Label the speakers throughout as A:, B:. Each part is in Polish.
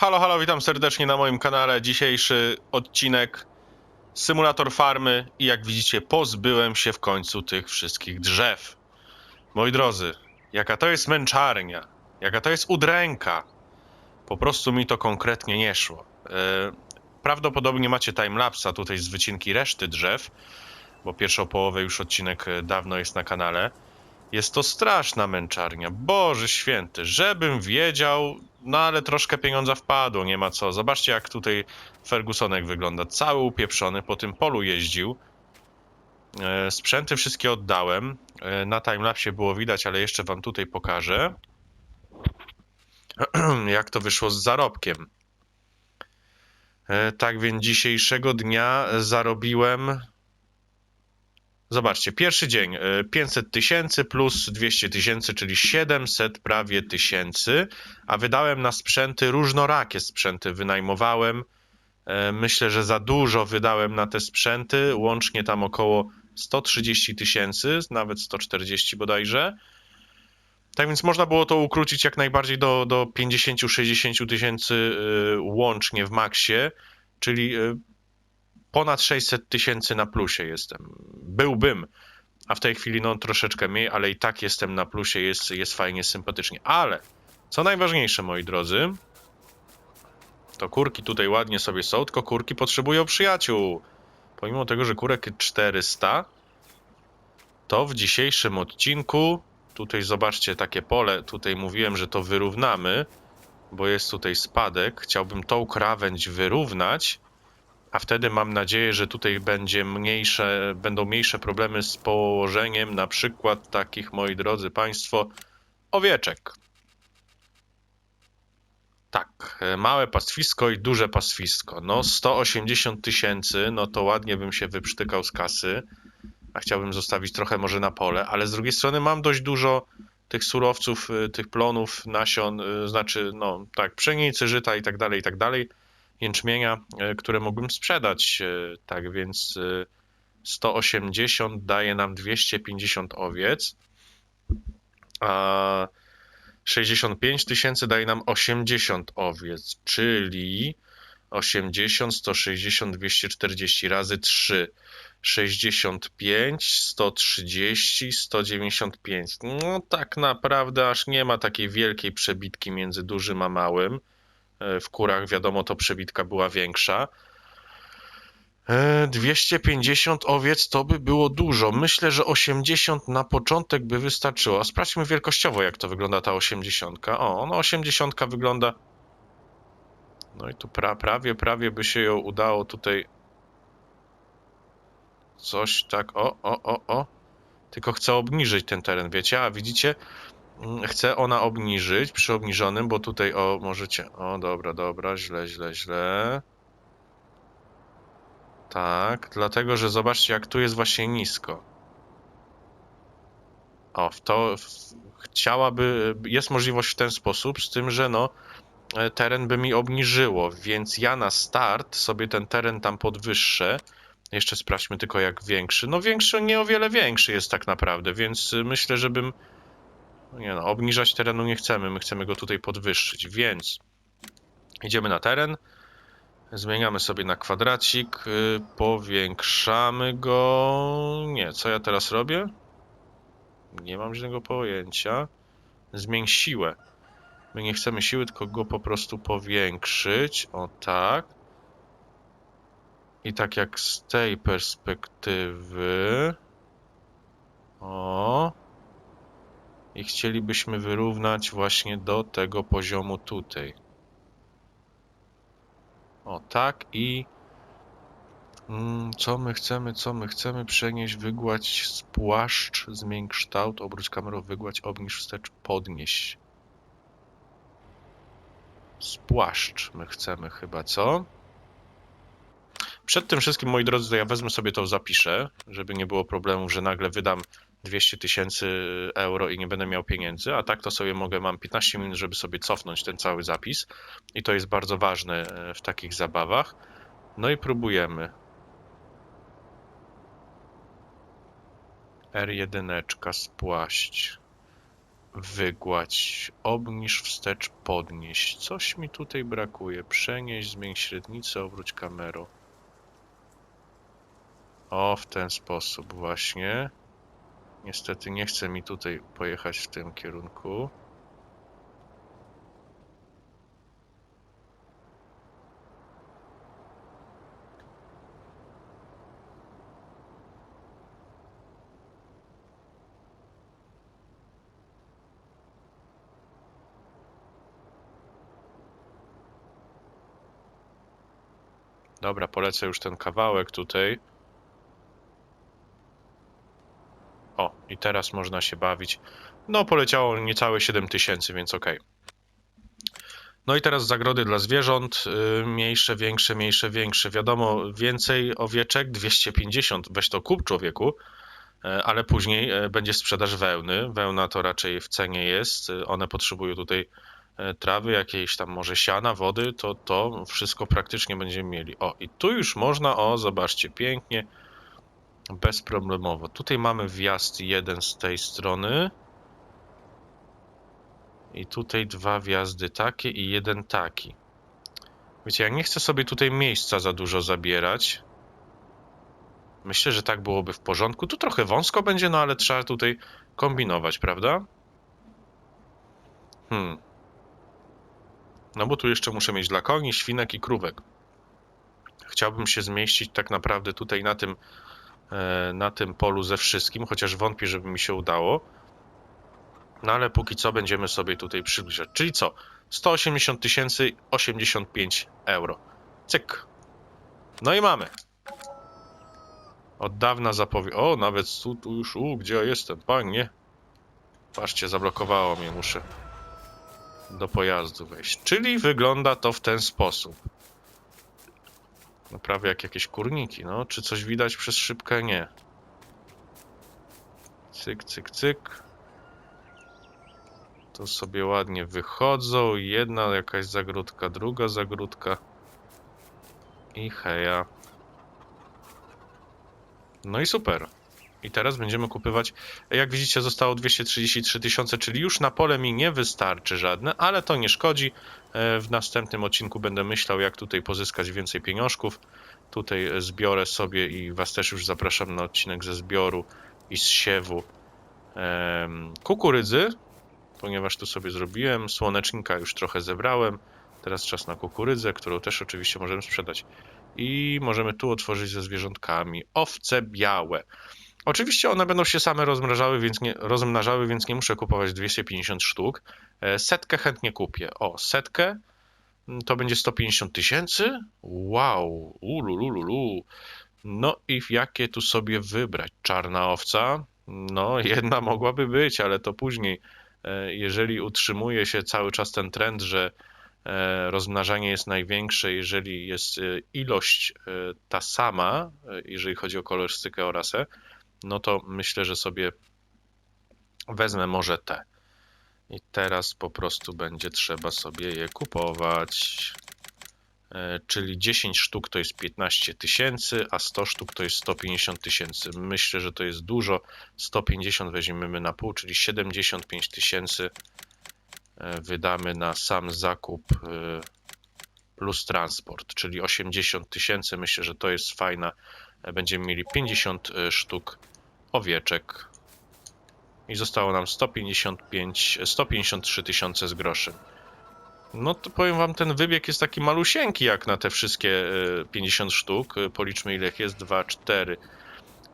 A: Halo, halo, witam serdecznie na moim kanale. Dzisiejszy odcinek Symulator farmy i jak widzicie pozbyłem się w końcu tych wszystkich drzew. Moi drodzy, jaka to jest męczarnia, jaka to jest udręka. Po prostu mi to konkretnie nie szło. E, prawdopodobnie macie timelapsa tutaj z wycinki reszty drzew, bo pierwszą połowę już odcinek e, dawno jest na kanale. Jest to straszna męczarnia. Boże święty, żebym wiedział, no ale troszkę pieniądza wpadło, nie ma co. Zobaczcie, jak tutaj Fergusonek wygląda. Cały upieprzony, po tym polu jeździł. E, sprzęty wszystkie oddałem. E, na timelapsie było widać, ale jeszcze wam tutaj pokażę. jak to wyszło z zarobkiem. E, tak więc dzisiejszego dnia zarobiłem Zobaczcie, pierwszy dzień y, 500 tysięcy plus 200 tysięcy, czyli 700 prawie tysięcy, a wydałem na sprzęty różnorakie sprzęty, wynajmowałem. E, Myślę, że za dużo wydałem na te sprzęty, łącznie tam około 130 tysięcy, nawet 140 bodajże. Tak więc można było to ukrócić jak najbardziej do, do 50-60 tysięcy y, łącznie w maksie, czyli ponad 600 tysięcy na plusie jestem. Byłbym, a w tej chwili no troszeczkę mniej, ale i tak jestem na plusie, jest, jest fajnie, sympatycznie. Ale, co najważniejsze, moi drodzy, to kurki tutaj ładnie sobie są, tylko kurki potrzebują przyjaciół. Pomimo tego, że kurek 400, to w dzisiejszym odcinku, tutaj zobaczcie takie pole, tutaj mówiłem, że to wyrównamy, bo jest tutaj spadek. Chciałbym tą krawędź wyrównać, a wtedy mam nadzieję, że tutaj będzie mniejsze, będą mniejsze problemy z położeniem na przykład takich, moi drodzy Państwo, owieczek. Tak, e, małe pastwisko i duże pastwisko. No 180 tysięcy, no to ładnie bym się wyprztykał z kasy, a chciałbym zostawić trochę może na pole, ale z drugiej strony mam dość dużo tych surowców, y, tych plonów, nasion, y, znaczy, no tak, pszenicy, żyta i tak dalej, i tak dalej jęczmienia, e, które mógłbym sprzedać. e, Tak więc e, 180 daje nam 250 owiec, a 65 tysięcy daje nam 80 owiec, czyli 80, 160, 240 razy 3. 65, 130, 195. No tak naprawdę aż nie ma takiej wielkiej przebitki między dużym a małym. E, w kurach, wiadomo, to przebitka była większa. E, 250 owiec to by było dużo. Myślę, że 80 na początek by wystarczyło. Sprawdźmy wielkościowo, jak to wygląda ta 80. O, no 80 wygląda. No i tu pra, prawie, prawie by się ją udało tutaj. Coś tak. O, o, o, o. Tylko chcę obniżyć ten teren, wiecie? A widzicie, chce ona obniżyć przy obniżonym, bo tutaj o możecie. O, dobra, dobra, źle, źle, źle. Tak, dlatego że zobaczcie, jak tu jest właśnie nisko. O, w to w, chciałaby. Jest możliwość w ten sposób, z tym, że no e, teren by mi obniżyło, więc ja na start sobie ten teren tam podwyższę. Jeszcze sprawdźmy tylko jak większy. No większy, nie o wiele większy jest tak naprawdę, więc y, myślę, żebym nie no, obniżać terenu nie chcemy, my chcemy go tutaj podwyższyć, więc idziemy na teren, zmieniamy sobie na kwadracik, y, powiększamy go... Nie, co ja teraz robię? Nie mam żadnego pojęcia. Zmień siłę. My nie chcemy siły, tylko go po prostu powiększyć. O tak. I tak jak z tej perspektywy... O i chcielibyśmy wyrównać właśnie do tego poziomu tutaj. O tak i mm, co my chcemy, co my chcemy przenieść, wygładź, spłaszcz, zmień kształt, obróć kamerą, wygładź, obniż wstecz, podnieś. Spłaszcz my chcemy chyba, co? Przed tym wszystkim, moi drodzy, to ja wezmę sobie to zapiszę, żeby nie było problemu, że nagle wydam 200 tysięcy euro i nie będę miał pieniędzy, a tak to sobie mogę, mam 15 minut, żeby sobie cofnąć ten cały zapis i to jest bardzo ważne e, w takich zabawach. No i próbujemy. R1 spłaść. Wygładź, obniż, wstecz, podnieś. Coś mi tutaj brakuje. Przenieś, zmień średnicę, obróć kamerą. O, w ten sposób właśnie. Niestety nie chce mi tutaj pojechać w tym kierunku. Dobra, polecę już ten kawałek tutaj. O, i teraz można się bawić. No, poleciało niecałe 7000, więc ok. No i teraz zagrody dla zwierząt. Yy, mniejsze, większe, mniejsze, większe. Wiadomo, więcej owieczek, 250. Weź to kup człowieku. E, Ale później e, będzie sprzedaż wełny. Wełna to raczej w cenie jest. One potrzebują tutaj trawy, jakiejś tam może siana, wody, to to wszystko praktycznie będziemy mieli. O, i tu już można, o, zobaczcie, pięknie, bezproblemowo. Tutaj mamy wjazd jeden z tej strony. I tutaj dwa wjazdy takie i jeden taki. Wiecie, ja nie chcę sobie tutaj miejsca za dużo zabierać. Myślę, że tak byłoby w porządku. Tu trochę wąsko będzie, no ale trzeba tutaj kombinować, prawda? Hmm. No bo tu jeszcze muszę mieć dla koni, świnek i krówek. Chciałbym się zmieścić tak naprawdę tutaj na tym, na tym polu ze wszystkim, chociaż wątpię, żeby mi się udało. No ale póki co będziemy sobie tutaj przybliżać. Czyli co? 180 tysięcy 85 euro. Cyk. No i mamy. Od dawna zapowie... O, nawet tu, tu już... U, gdzie ja jestem? Panie. Patrzcie, zablokowało mnie, muszę do pojazdu wejść. Czyli wygląda to w ten sposób. No prawie jak jakieś kurniki, no. Czy coś widać przez szybkę? Nie. Cyk, cyk, cyk. To sobie ładnie wychodzą. Jedna jakaś zagródka, druga zagródka. I heja. No i super. I teraz będziemy kupywać. Jak widzicie, zostało 233 tysiące, czyli już na pole mi nie wystarczy żadne, ale to nie szkodzi. E, W następnym odcinku będę myślał, jak tutaj pozyskać więcej pieniążków. Tutaj zbiorę sobie i Was też już zapraszam na odcinek ze zbioru i z siewu kukurydzy, ponieważ tu sobie zrobiłem. Słonecznika już trochę zebrałem. Teraz czas na kukurydzę, którą też oczywiście możemy sprzedać. I możemy tu otworzyć ze zwierzątkami owce białe. Oczywiście one będą się same rozmnażały, więc nie, rozmnażały, więc nie muszę kupować 250 sztuk. E, Setkę chętnie kupię. O, setkę mm, to będzie 150 tysięcy? Wow, ulululu. No i jakie tu sobie wybrać? Czarna owca? No, jedna mogłaby być, ale to później. E, Jeżeli utrzymuje się cały czas ten trend, że e, rozmnażanie jest największe, jeżeli jest ilość ta sama, jeżeli chodzi o kolorystykę o rasę, no to myślę, że sobie wezmę może te. I teraz po prostu będzie trzeba sobie je kupować. E, Czyli 10 sztuk to jest 15 tysięcy, a 100 sztuk to jest 150 tysięcy. Myślę, że to jest dużo. 150 weźmiemy na pół, czyli 75 tysięcy e, wydamy na sam zakup e, plus transport, czyli 80 tysięcy. Myślę, że to jest fajna. E, Będziemy mieli 50 e, sztuk owieczek i zostało nam 155, 153 tysiące z groszem. No to powiem wam, ten wybieg jest taki malusieńki jak na te wszystkie e, 50 sztuk. E, Policzmy ile jest. 2, 4,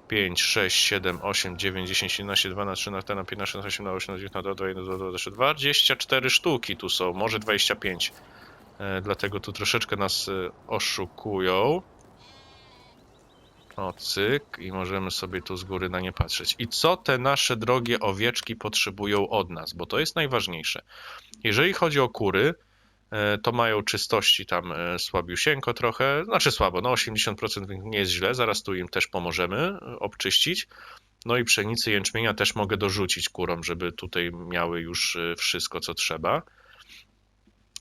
A: 5, 6, 7, 8, 9, 10, 11, 12, 13, 15, 16, 17, 18, 19, 20, 21, 22, 24 sztuki tu są, może 25. E, Dlatego tu troszeczkę nas e, oszukują. O, cyk. I możemy sobie tu z góry na nie patrzeć. I co te nasze drogie owieczki potrzebują od nas? Bo to jest najważniejsze. Jeżeli chodzi o kury, e, to mają czystości tam e, słabiusieńko trochę, znaczy słabo, no 80% więc nie jest źle, zaraz tu im też pomożemy e, obczyścić. No i pszenicy, jęczmienia też mogę dorzucić kurom, żeby tutaj miały już wszystko, co trzeba.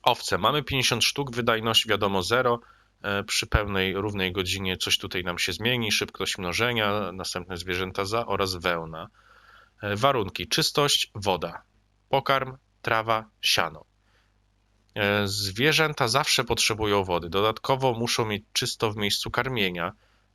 A: Owce, mamy 50 sztuk, wydajność wiadomo 0. E, Przy pełnej, równej godzinie coś tutaj nam się zmieni, szybkość mnożenia, następne zwierzęta za oraz wełna. E, Warunki, czystość, woda. pokarm, trawa, siano. E, Zwierzęta zawsze potrzebują wody. Dodatkowo muszą mieć czysto w miejscu karmienia,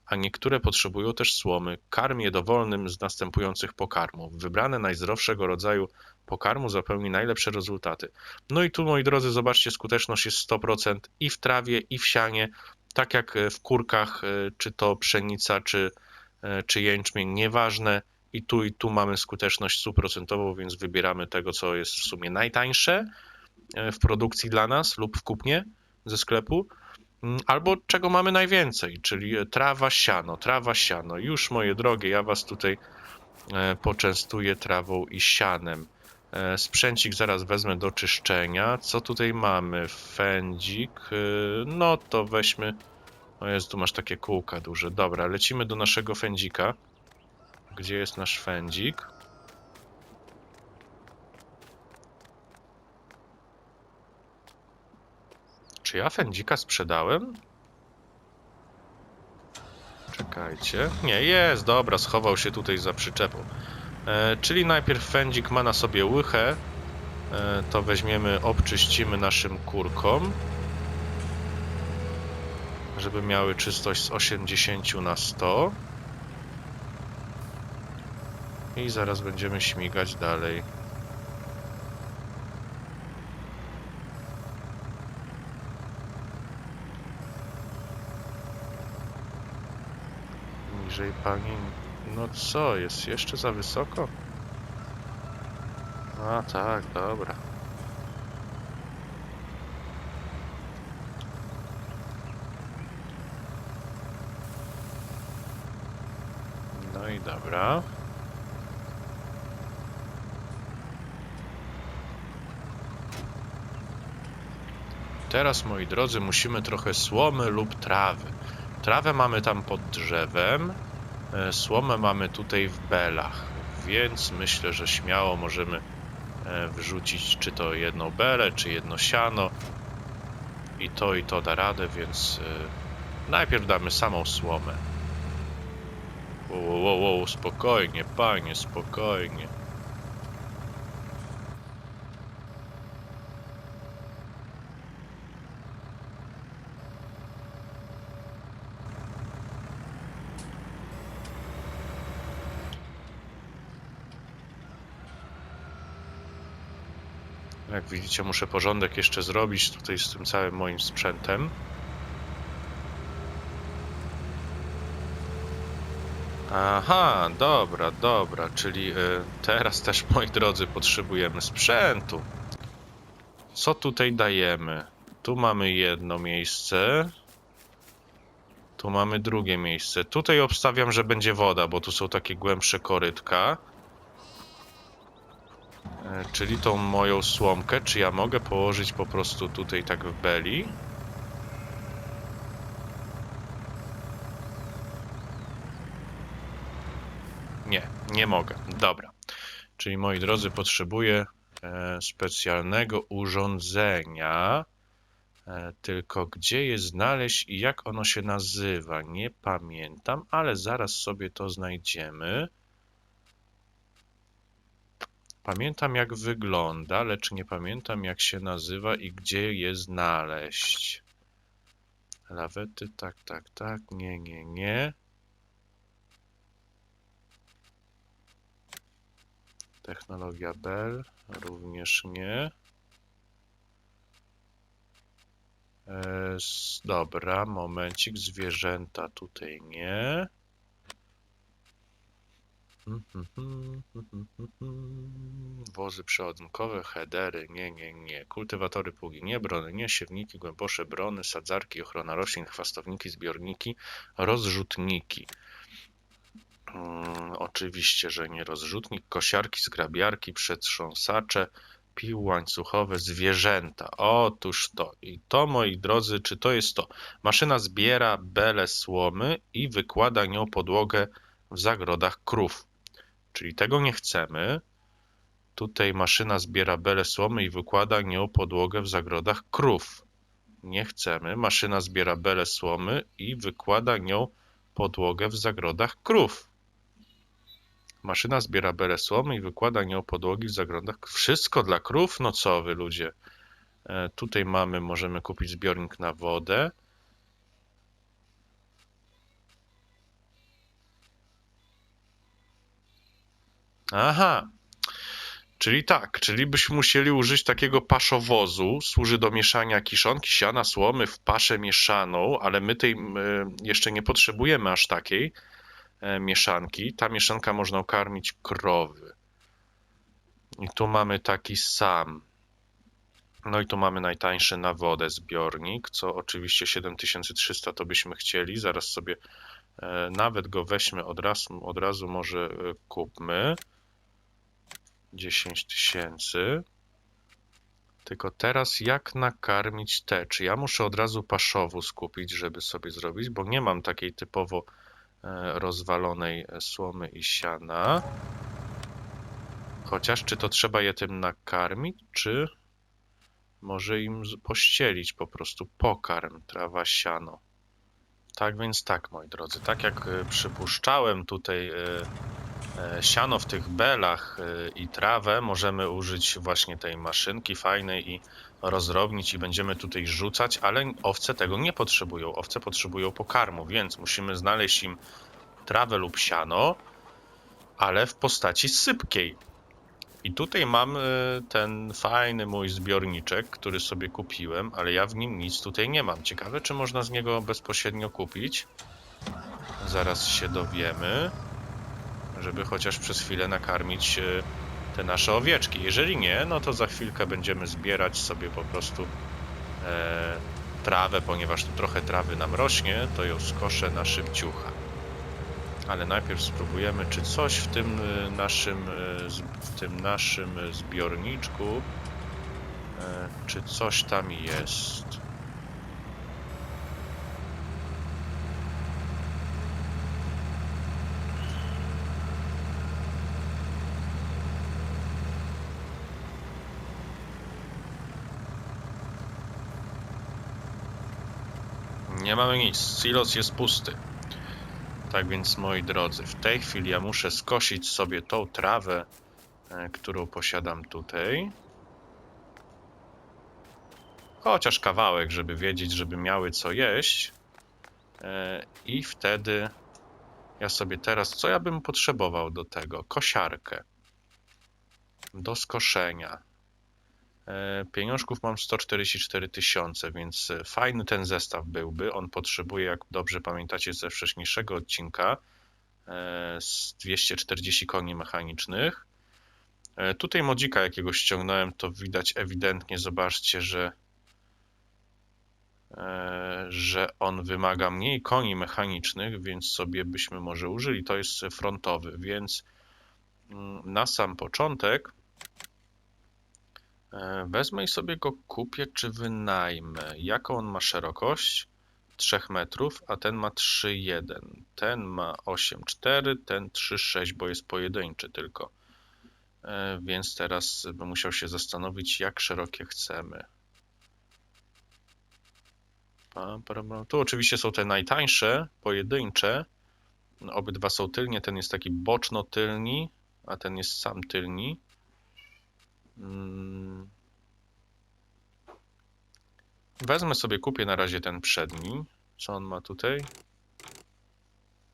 A: a niektóre potrzebują też słomy. Karm je dowolnym z następujących pokarmów. Wybrane najzdrowszego rodzaju pokarmu zapewni najlepsze rezultaty. No i tu, moi drodzy, zobaczcie, skuteczność jest 100% i w trawie, i w sianie, tak jak e, w kurkach, e, czy to pszenica, czy, e, czy jęczmień, nieważne. I tu, i tu mamy skuteczność stuprocentową, więc wybieramy tego, co jest w sumie najtańsze w produkcji dla nas lub w kupnie ze sklepu, Mm, albo czego mamy najwięcej, czyli trawa, siano, trawa, siano. Już, moje drogie, ja was tutaj poczęstuję trawą i sianem. E, Sprzęcik zaraz wezmę do czyszczenia. Co tutaj mamy? Fędzik. e, No to weźmy. O jest, tu masz takie kółka duże. Dobra, lecimy do naszego fędzika. Gdzie jest nasz fędzik? Czy ja fędzika sprzedałem? Czekajcie. Nie, jest, dobra, schował się tutaj za przyczepą. E, czyli najpierw fędzik ma na sobie łychę. E, to weźmiemy, obczyścimy naszym kurkom. Żeby miały czystość z 80 na 100. I zaraz będziemy śmigać dalej. Niżej pani. Co, jest jeszcze za wysoko? A tak, dobra. No i dobra. Teraz, moi drodzy, musimy trochę słomy lub trawy. Trawę mamy tam pod drzewem, słomę mamy tutaj w belach, więc myślę, że śmiało możemy e, wrzucić czy to jedną belę, czy jedno siano. I to i to da radę, więc e, najpierw damy samą słomę. Wow, wow, wow, spokojnie, panie, spokojnie. Widzicie, muszę porządek jeszcze zrobić tutaj z tym całym moim sprzętem. Aha, dobra, dobra, czyli y, teraz też, moi drodzy, potrzebujemy sprzętu. Co tutaj dajemy? Tu mamy jedno miejsce. Tu mamy drugie miejsce. Tutaj obstawiam, że będzie woda, bo tu są takie głębsze korytka. E, Czyli tą moją słomkę, czy ja mogę położyć po prostu tutaj tak w beli? Nie, nie mogę. Dobra. Czyli moi drodzy, potrzebuję e, specjalnego urządzenia. E, tylko gdzie je znaleźć i jak ono się nazywa? Nie pamiętam, ale zaraz sobie to znajdziemy. Pamiętam jak wygląda, lecz nie pamiętam jak się nazywa i gdzie je znaleźć. Lawety, tak, tak, tak, nie, nie, nie. Technologia Bell, również nie. E, dobra, momencik, zwierzęta tutaj nie. Wozy przeładunkowe, headery, nie, nie, nie. Kultywatory pługi, nie. Brony, nie. Siewniki, głębosze brony, sadzarki, ochrona roślin, chwastowniki, zbiorniki, rozrzutniki. Mm, oczywiście, że nie rozrzutnik. Kosiarki, zgrabiarki, przetrząsacze, pił łańcuchowe, zwierzęta. Otóż to. I to, moi drodzy, czy to jest to? Maszyna zbiera bele słomy i wykłada nią podłogę w zagrodach krów. Czyli tego nie chcemy. Tutaj maszyna zbiera bele słomy i wykłada nią podłogę w zagrodach krów. Nie chcemy. Maszyna zbiera bele słomy i wykłada nią podłogę w zagrodach krów. Maszyna zbiera belę słomy i wykłada nią podłogi w zagrądach. Wszystko dla krów? No co wy ludzie. E, tutaj mamy, możemy kupić zbiornik na wodę. Aha. Czyli tak, czyli byśmy musieli użyć takiego paszowozu. Służy do mieszania kiszonki, siana, słomy w paszę mieszaną, ale my tej e, jeszcze nie potrzebujemy aż takiej e, mieszanki. Ta mieszanka można karmić krowy. I tu mamy taki sam. No i tu mamy najtańszy na wodę zbiornik, co oczywiście 7300 to byśmy chcieli. Zaraz sobie e, nawet go weźmy od razu, od razu może kupmy. 10 tysięcy. Tylko teraz jak nakarmić te? Czy ja muszę od razu paszowu skupić, żeby sobie zrobić, bo nie mam takiej typowo e, rozwalonej e, słomy i siana. Chociaż czy to trzeba je tym nakarmić, czy może im pościelić po prostu pokarm, trawa, siano. Tak więc tak, moi drodzy, tak jak e, przypuszczałem tutaj siano w tych belach e, i trawę możemy użyć właśnie tej maszynki fajnej i rozrobnić i będziemy tutaj rzucać, ale owce tego nie potrzebują. Owce potrzebują pokarmu, więc musimy znaleźć im trawę lub siano, ale w postaci sypkiej. I tutaj mam e, ten fajny mój zbiorniczek, który sobie kupiłem, ale ja w nim nic tutaj nie mam. Ciekawe, czy można z niego bezpośrednio kupić. Zaraz się dowiemy, żeby chociaż przez chwilę nakarmić e, te nasze owieczki. Jeżeli nie, no to za chwilkę będziemy zbierać sobie po prostu e, trawę, ponieważ tu trochę trawy nam rośnie, to ją skoszę na szybciucha. Ale najpierw spróbujemy, czy coś w tym y, naszym, z- w tym naszym zbiorniczku, e, czy coś tam jest. Nie mamy nic. Silos jest pusty. Tak więc, moi drodzy, w tej chwili ja muszę skosić sobie tą trawę, e, którą posiadam tutaj. Chociaż kawałek, żeby wiedzieć, żeby miały co jeść. E, I wtedy ja sobie teraz, co ja bym potrzebował do tego? Kosiarkę. Do skoszenia. E, Pieniążków mam 144 tysiące, więc e, fajny ten zestaw byłby. On potrzebuje, jak dobrze pamiętacie ze wcześniejszego odcinka, e, z 240 koni mechanicznych. Tutaj modzika jakiegoś ściągnąłem, to widać ewidentnie, zobaczcie, że że on wymaga mniej koni mechanicznych, więc sobie byśmy może użyli. To jest frontowy, więc mm, na sam początek Wezmę i sobie go kupię, czy wynajmę. Jaką on ma szerokość? 3 metrów, a ten ma 3,1. Ten ma 8,4, ten 3,6, bo jest pojedynczy tylko. E, Więc teraz bym musiał się zastanowić, jak szerokie chcemy. Tu oczywiście są te najtańsze, pojedyncze. Obydwa są tylnie. Ten jest taki boczno-tylni, a ten jest sam tylni. Mm. Wezmę sobie, kupię na razie ten przedni. Co on ma tutaj?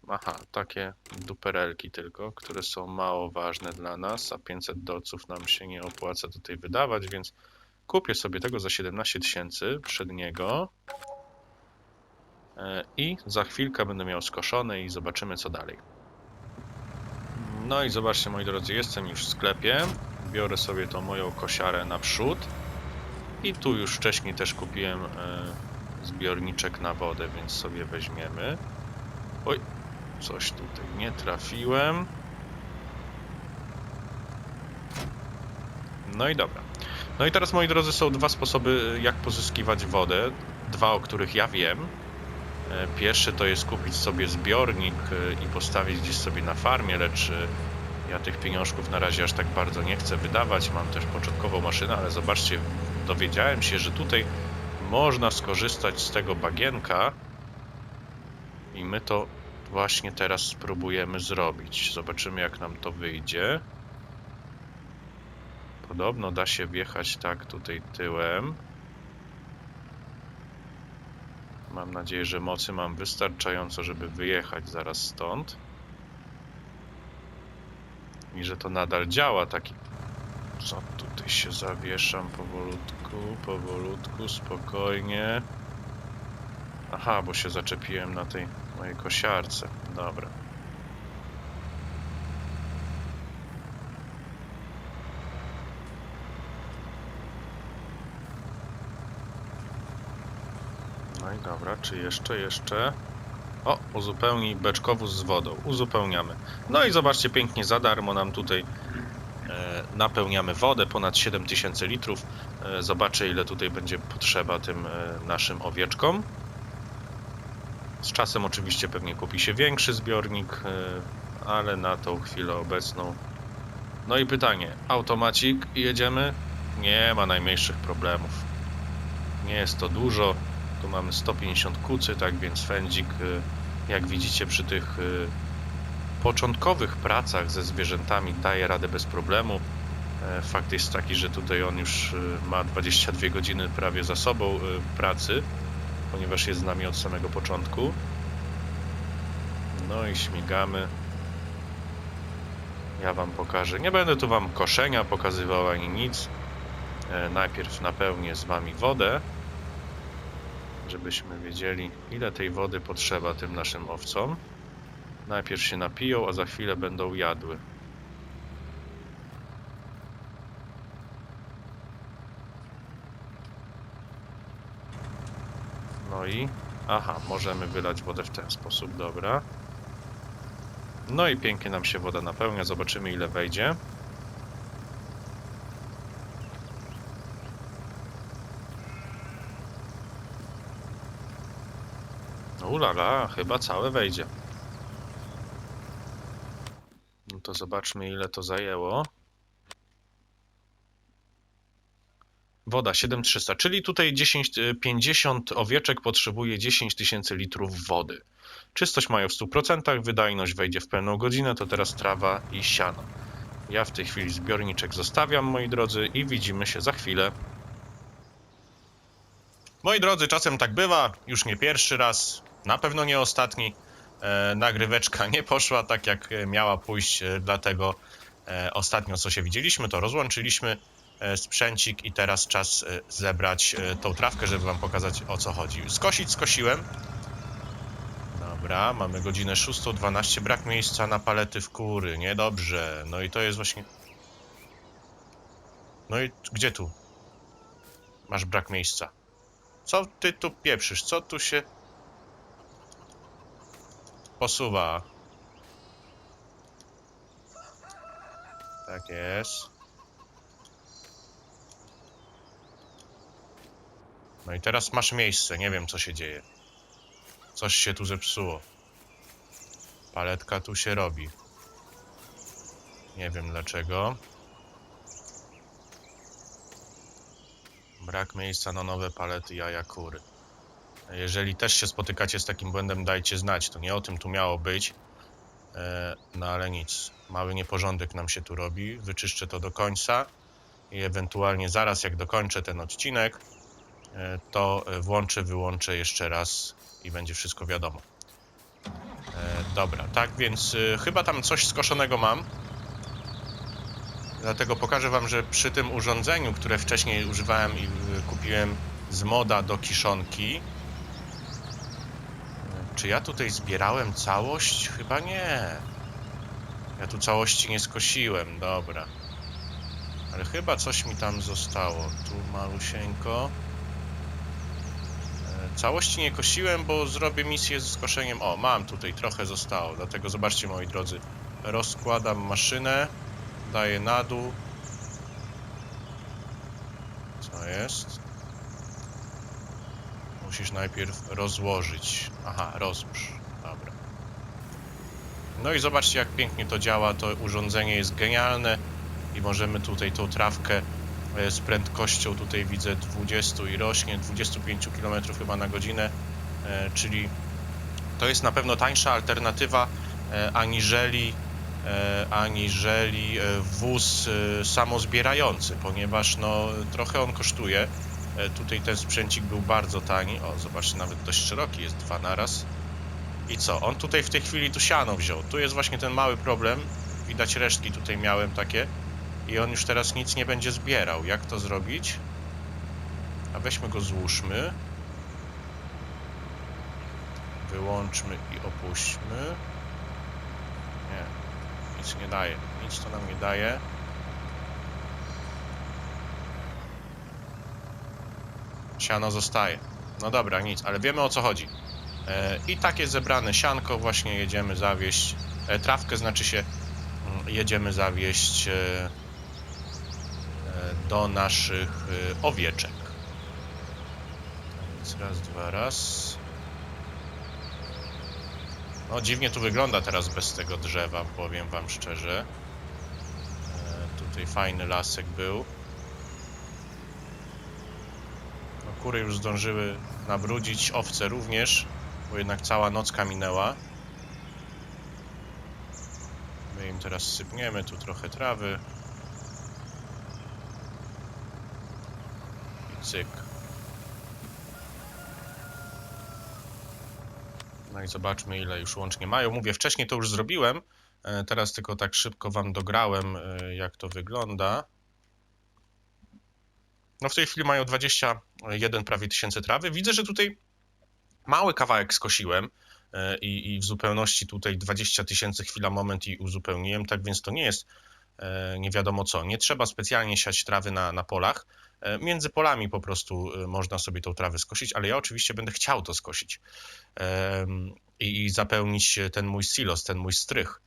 A: Aha, takie duperelki tylko, które są mało ważne dla nas, a 500 dolców nam się nie opłaca tutaj wydawać, więc kupię sobie tego za 17 tysięcy przedniego. E, I za chwilkę będę miał skoszone i zobaczymy co dalej. No i zobaczcie moi drodzy, jestem już w sklepie. Biorę sobie tą moją kosiarę naprzód. I tu już wcześniej też kupiłem e, zbiorniczek na wodę, więc sobie weźmiemy. Oj, coś tutaj nie trafiłem. No i dobra. No i teraz moi drodzy są dwa sposoby jak pozyskiwać wodę. Dwa, o których ja wiem. E, Pierwszy to jest kupić sobie zbiornik e, i postawić gdzieś sobie na farmie, lecz e, ja tych pieniążków na razie aż tak bardzo nie chcę wydawać. Mam też początkową maszynę, ale zobaczcie, dowiedziałem się, że tutaj można skorzystać z tego bagienka i my to właśnie teraz spróbujemy zrobić. Zobaczymy, jak nam to wyjdzie. Podobno da się wjechać tak tutaj tyłem. Mam nadzieję, że mocy mam wystarczająco, żeby wyjechać zaraz stąd. Że to nadal działa taki. Co tutaj się zawieszam powolutku, powolutku, spokojnie. Aha, bo się zaczepiłem na tej mojej kosiarce. Dobra. No i dobra, czy jeszcze, jeszcze? O, uzupełnij beczkowóz z wodą. Uzupełniamy. No i zobaczcie, pięknie za darmo nam tutaj e, napełniamy wodę, ponad 7000 litrów. E, zobaczę, ile tutaj będzie potrzeba tym e, naszym owieczkom. Z czasem oczywiście pewnie kupi się większy zbiornik, ale na tą chwilę obecną. No i pytanie, automacik jedziemy? Nie ma najmniejszych problemów. Nie jest to dużo. Tu mamy 150 kucy, tak więc fędzik, e, jak widzicie przy tych e, początkowych pracach ze zwierzętami daje radę bez problemu. E, Fakt jest taki, że tutaj on już e, ma 22 godziny prawie za sobą pracy, ponieważ jest z nami od samego początku. No i śmigamy. Ja Wam pokażę. Nie będę tu Wam koszenia pokazywał ani nic. E, Najpierw napełnię z Wami wodę, żebyśmy wiedzieli, ile tej wody potrzeba tym naszym owcom. Najpierw się napiją, a za chwilę będą jadły. No i... Aha, możemy wylać wodę w ten sposób, dobra. No i pięknie nam się woda napełnia, zobaczymy ile wejdzie. Ulala, chyba całe wejdzie. No to zobaczmy ile to zajęło. Woda 7300, czyli tutaj 10, y, 50 owieczek potrzebuje 10 tysięcy litrów wody. Czystość mają w 100%, wydajność wejdzie w pełną godzinę, to teraz trawa i siano. Ja w tej chwili zbiorniczek zostawiam, moi drodzy, i widzimy się za chwilę. Moi drodzy, czasem tak bywa, już nie pierwszy raz, na pewno nie ostatni. E, nagryweczka nie poszła tak, jak e, miała pójść, e, dlatego ostatnio co się widzieliśmy, to rozłączyliśmy sprzęcik i teraz czas zebrać tą trawkę, żeby wam pokazać o co chodzi. Skosić skosiłem. Dobra, mamy godzinę 6.12, brak miejsca na palety w kury, niedobrze. No i to jest właśnie... No i gdzie tu? Masz brak miejsca. Co ty tu pieprzysz? Co tu się posuwa? Tak jest. No i teraz masz miejsce, nie wiem co się dzieje. Coś się tu zepsuło. Paletka tu się robi. Nie wiem dlaczego. Brak miejsca na nowe palety jaja kury. Jeżeli też się spotykacie z takim błędem, dajcie znać. To nie o tym tu miało być. E, No ale nic. Mały nieporządek nam się tu robi. Wyczyszczę to do końca i ewentualnie zaraz jak dokończę ten odcinek, e, to włączę, wyłączę jeszcze raz i będzie wszystko wiadomo. E, Dobra, tak więc chyba tam coś skoszonego mam. Dlatego pokażę Wam, że przy tym urządzeniu, które wcześniej używałem i kupiłem z moda do kiszonki, czy ja tutaj zbierałem całość? Chyba nie. Ja tu całości nie skosiłem, dobra. Ale chyba coś mi tam zostało. Tu malusieńko. E, Całości nie kosiłem, bo zrobię misję ze skoszeniem. O, mam tutaj trochę zostało. Dlatego zobaczcie, moi drodzy. Rozkładam maszynę daję na dół. Co jest? Musisz najpierw rozłożyć. Aha, rozłóż. Dobra. No i zobaczcie, jak pięknie to działa. To urządzenie jest genialne i możemy tutaj tą trawkę e, z prędkością, tutaj widzę 20 i rośnie, 25 km chyba na godzinę, e, czyli To jest na pewno tańsza alternatywa e, aniżeli, aniżeli wóz samozbierający, ponieważ no, trochę on kosztuje. E, Tutaj ten sprzęcik był bardzo tani. O, zobaczcie, nawet dość szeroki jest dwa naraz. I co? On tutaj w tej chwili tu siano wziął. Tu jest właśnie ten mały problem. Widać resztki tutaj miałem takie. I on już teraz nic nie będzie zbierał. Jak to zrobić? A weźmy go, złóżmy. Wyłączmy i opuśćmy. Nie, nic nie daje. Nic to nam nie daje. Siano zostaje. No dobra, nic, ale wiemy o co chodzi. E, I takie zebrane sianko właśnie jedziemy zawieść. E, trawkę znaczy się mm, jedziemy zawieść e, do naszych owieczek. Więc raz, dwa, raz. No dziwnie tu wygląda teraz bez tego drzewa, powiem wam szczerze. Tutaj fajny lasek był. Kury już zdążyły nabrudzić, owce również, bo jednak cała nocka minęła. My im teraz sypniemy tu trochę trawy. I cyk. No i zobaczmy, ile już łącznie mają. Mówię, wcześniej to już zrobiłem. e, Teraz tylko tak szybko wam dograłem, e, jak to wygląda. No w tej chwili mają 21 prawie tysięcy trawy. Widzę, że tutaj mały kawałek skosiłem e, i, i w zupełności tutaj 20 tysięcy chwila moment i uzupełniłem, tak więc to nie jest e, nie wiadomo co. Nie trzeba specjalnie siać trawy na, na polach. E, Między polami po prostu można sobie tą trawę skosić, ale ja oczywiście będę chciał to skosić i, i zapełnić ten mój silos, ten mój strych.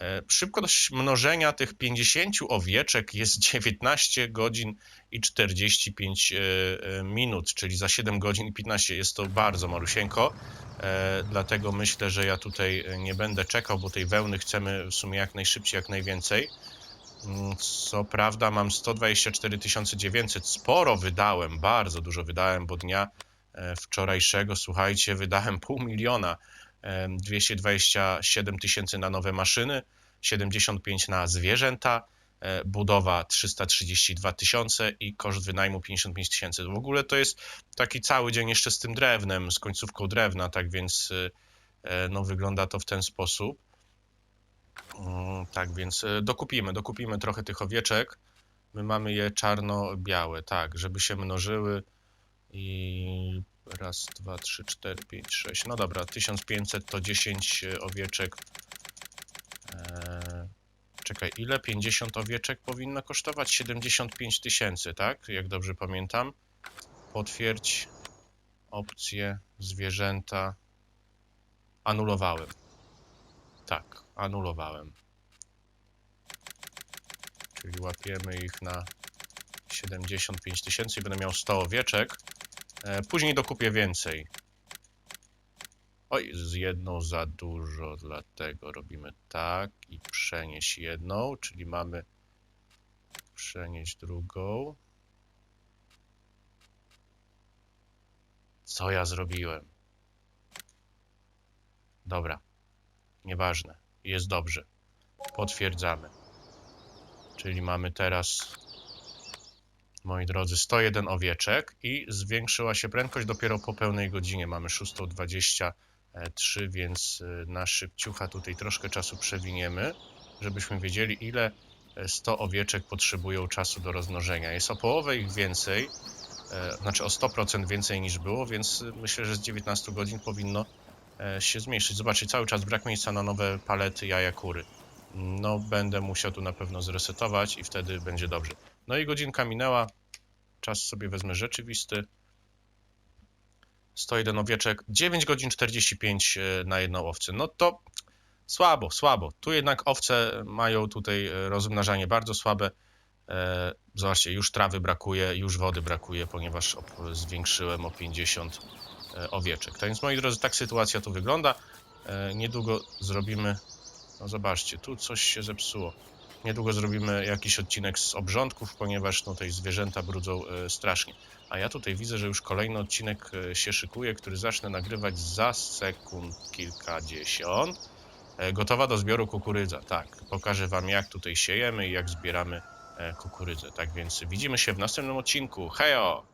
A: E, Szybkość mnożenia tych 50 owieczek jest 19 godzin i 45 e, e, minut, czyli za 7 godzin i 15. Jest to bardzo malusieńko, e, dlatego myślę, że ja tutaj nie będę czekał, bo tej wełny chcemy w sumie jak najszybciej, jak najwięcej. Mm, Co prawda mam 124 900, sporo wydałem, bardzo dużo wydałem, bo dnia wczorajszego, słuchajcie, wydałem pół miliona, 227 tysięcy na nowe maszyny, 75 na zwierzęta, e, budowa 332 tysiące i koszt wynajmu 55 tysięcy. W ogóle to jest taki cały dzień jeszcze z tym drewnem, z końcówką drewna, tak więc e, no, wygląda to w ten sposób. Mm, Tak więc e, dokupimy, dokupimy trochę tych owieczek. My mamy je czarno-białe, tak, żeby się mnożyły i raz, dwa, trzy, cztery, pięć, sześć. No dobra, 1500 to 10 owieczek. Eee, czekaj, ile? 50 owieczek powinno kosztować? 75 tysięcy, tak? Jak dobrze pamiętam. Potwierdź opcje, zwierzęta. Anulowałem. Tak, anulowałem. Czyli łapiemy ich na 75 tysięcy i będę miał 100 owieczek. E, Później dokupię więcej. Oj, z jedną za dużo, dlatego robimy tak i przenieść jedną, czyli mamy przenieść drugą. Co ja zrobiłem? Dobra, nieważne, jest dobrze. Potwierdzamy. Czyli mamy teraz, moi drodzy, 101 owieczek i zwiększyła się prędkość dopiero po pełnej godzinie. Mamy 6.23, więc y, na szybciucha tutaj troszkę czasu przewiniemy, żebyśmy wiedzieli, ile e, 100 owieczek potrzebują czasu do rozmnożenia. Jest o połowę ich więcej, e, znaczy o 100% więcej niż było, więc y, myślę, że z 19 godzin powinno e, się zmniejszyć. Zobaczcie, cały czas brak miejsca na nowe palety jaja kury. No, będę musiał tu na pewno zresetować i wtedy będzie dobrze. No i godzinka minęła. Czas sobie wezmę rzeczywisty. 101 owieczek, 9 godzin 45 e, na jedną owcę. No to słabo, słabo. Tu jednak owce mają tutaj e, rozmnażanie bardzo słabe. E, Zobaczcie, już trawy brakuje, już wody brakuje, ponieważ zwiększyłem o 50 e, owieczek. Tak więc, moi drodzy, tak sytuacja tu wygląda. Niedługo zrobimy no zobaczcie, tu coś się zepsuło. Niedługo zrobimy jakiś odcinek z obrządków, ponieważ no, tutaj zwierzęta brudzą e, strasznie. A ja tutaj widzę, że już kolejny odcinek e, się szykuje, który zacznę nagrywać za sekund kilkadziesiąt. E, Gotowa do zbioru kukurydza, tak. Pokażę Wam, jak tutaj siejemy i jak zbieramy kukurydzę. Tak więc widzimy się w następnym odcinku. Hejo!